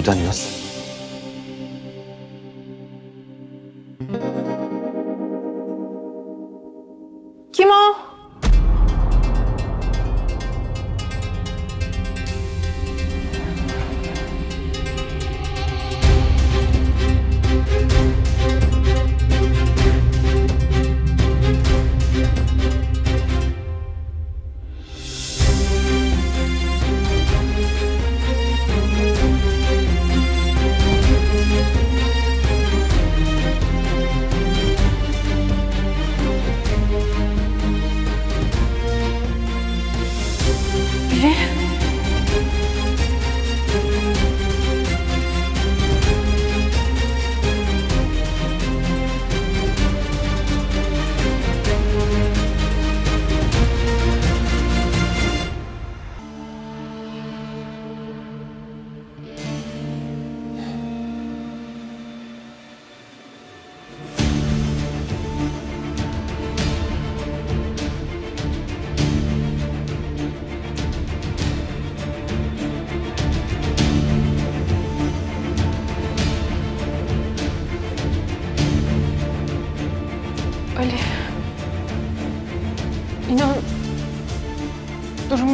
Buradan nasıl? Kim o? Biri.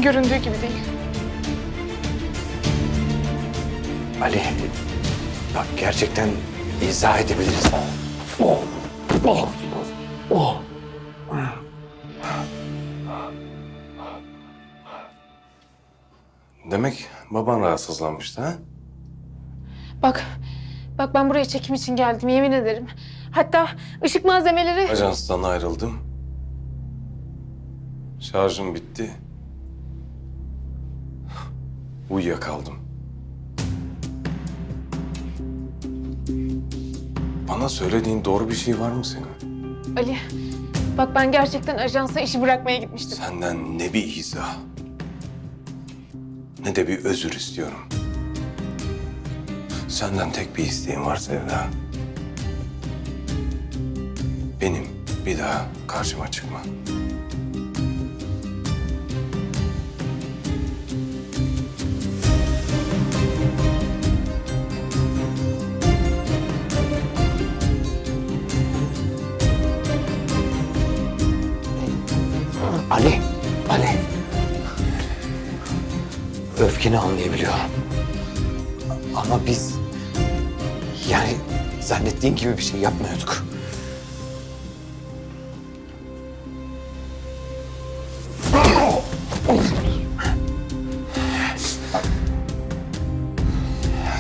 Göründüğü gibi değil. Ali, bak gerçekten izah edebiliriz. Oh, oh, oh. Demek baban rahatsızlanmıştı ha? Bak, bak ben buraya çekim için geldim yemin ederim. Hatta ışık malzemeleri... Ajanstan ayrıldım. Şarjım bitti. Uyuyakaldım. Bana söylediğin doğru bir şey var mı senin? Ali, bak ben gerçekten ajansa işi bırakmaya gitmiştim. Senden ne bir izah, ne de bir özür istiyorum. Senden tek bir isteğim var Sevda. Benim bir daha karşıma çıkma. Ali, Ali. Öfkeni anlayabiliyorum. Ama biz yani zannettiğin gibi bir şey yapmıyorduk.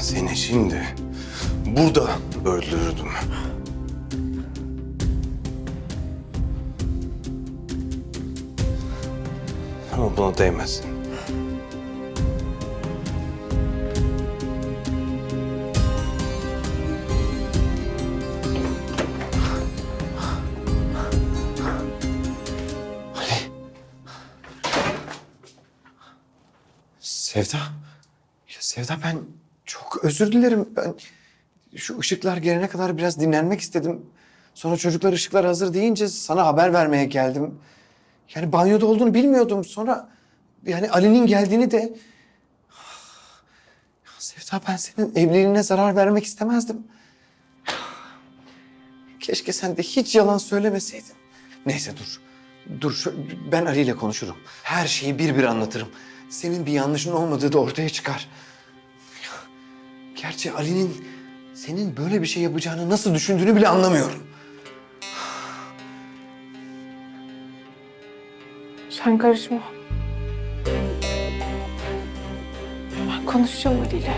Seni şimdi burada öldürürdüm. Ama buna değmezsin. Ali. Sevda. Ya Sevda ben çok özür dilerim. Ben şu ışıklar gelene kadar biraz dinlenmek istedim. Sonra çocuklar ışıklar hazır deyince sana haber vermeye geldim. Yani banyoda olduğunu bilmiyordum. Sonra yani Ali'nin geldiğini de... Ya Sevda ben senin evliliğine zarar vermek istemezdim. Keşke sen de hiç yalan söylemeseydin. Neyse dur. Dur şu, ben Ali ile konuşurum. Her şeyi bir bir anlatırım. Senin bir yanlışın olmadığı da ortaya çıkar. Gerçi Ali'nin senin böyle bir şey yapacağını nasıl düşündüğünü bile anlamıyorum. Sen karışma. Ben konuşacağım Ali ile.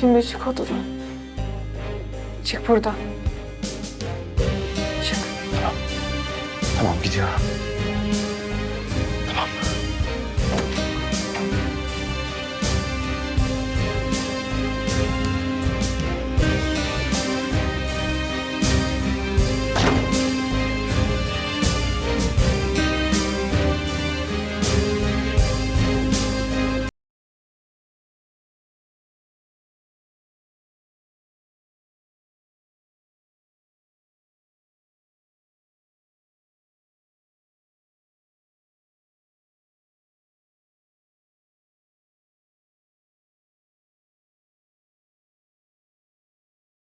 Şimdi çık odadan. Çık buradan. Çık. Tamam gidiyorum.